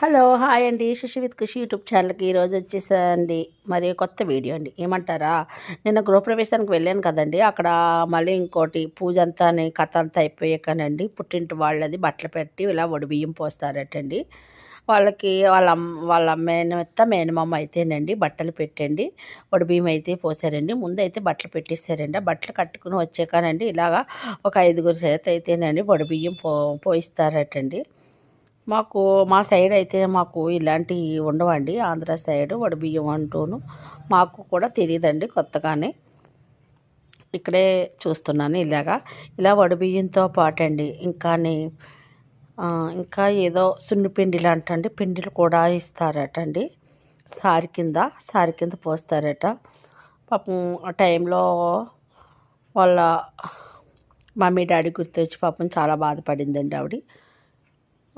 Hello hi అండి. Shashi with Kushi YouTube ఛానల్కి ఈరోజు వచ్చేసండి మరి కొత్త వీడియో అండి. ఏమంటారా? నిన్న గృహప్రవేశానికి వెళ్ళాను కదండి. అక్కడ మళ్ళీ ఇంకోటి పూజ అంతా కథ అంతా అయిపోయాకనండి. పుట్టింటి వాళ్ళది బట్టలు పెట్టి ఇలా బియ్యం పోస్తారటండి. వాళ్ళకి వాళ్ళ వాళ్ళ మేనత్త మేనమామ అయితేనండి బట్టలు పెట్టండి. బియ్యం అయితే పోసారండి. ముందు అయితే బట్టలు పెట్టేశారండి ఆ బట్టలు కట్టుకుని వచ్చాకనండి ఇలాగా ఒక ఐదుగురు చేత అయితేనండి బియ్యం పో పోయిస్తారటండి. మాకు మా సైడ్ అయితే మాకు ఇలాంటివి ఉండవండి. ఆంధ్ర సైడ్ బియ్యం అంటూను మాకు కూడా తెలియదండి కొత్తగానే. ఇక్కడే చూస్తున్నాను ఇలాగా. ఇలా వడబియ్యంతో పాటండి. ఇంకాని ఇంకా ఏదో సున్నిపిండి లాంటండి. పిండిలు కూడా ఇస్తారటండి. సారి కింద సారి కింద పోస్తారట. పాపం ఆ టైంలో వాళ్ళ మమ్మీ డాడీ గుర్తొచ్చి పాపం చాలా బాధపడిందండి ఆవిడ.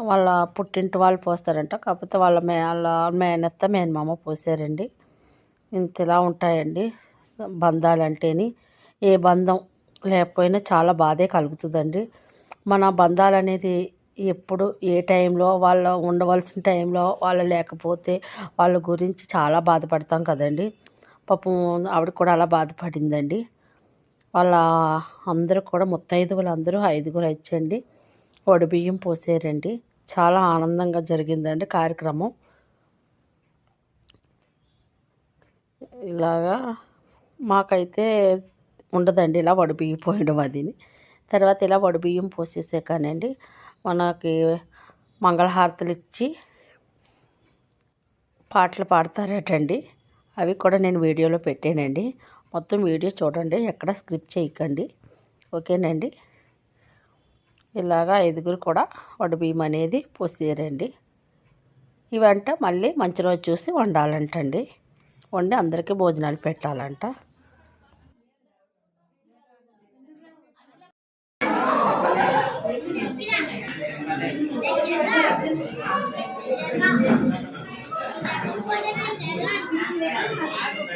వాళ్ళ పుట్టింటి వాళ్ళు పోస్తారంట. కాకపోతే వాళ్ళ మే వాళ్ళ మేనత్త మేనమామ పోసారండి. ఇంతలా ఉంటాయండి. బంధాలంటేని. ఏ బంధం లేకపోయినా చాలా బాధే కలుగుతుందండి. మన బంధాలు అనేది ఎప్పుడు ఏ టైంలో వాళ్ళు ఉండవలసిన టైంలో వాళ్ళు లేకపోతే వాళ్ళ గురించి చాలా బాధపడతాం కదండి. పాపం ఆవిడ కూడా అలా బాధపడిందండి. వాళ్ళ అందరూ కూడా ముత్తైదువులు అందరూ ఐదుగురు వచ్చండి బియ్యం పోసారండి. చాలా ఆనందంగా జరిగిందండి కార్యక్రమం. ఇలాగా మాకైతే ఉండదండి ఇలా వడిబియ్యం పోయడం అదిని. తర్వాత ఇలా వడిబియ్యం పోసేసాకనండి మనకి మంగళహారతులు ఇచ్చి పాటలు పాడతారటండి. అవి కూడా నేను వీడియోలో పెట్టానండి. మొత్తం వీడియో చూడండి ఎక్కడ స్క్రిప్ట్ చేయకండి. ఓకేనండి. ఇలాగా ఐదుగురు కూడా బియ్యం అనేది పోసేరండి ఇవంట మళ్ళీ మంచి రోజు చూసి వండాలంటండి. వండి అందరికీ భోజనాలు పెట్టాలంట.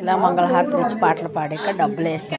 ఇలా మంగళహారతి ఇచ్చి పాటలు పాడాక డబ్బులు వేస్తాం.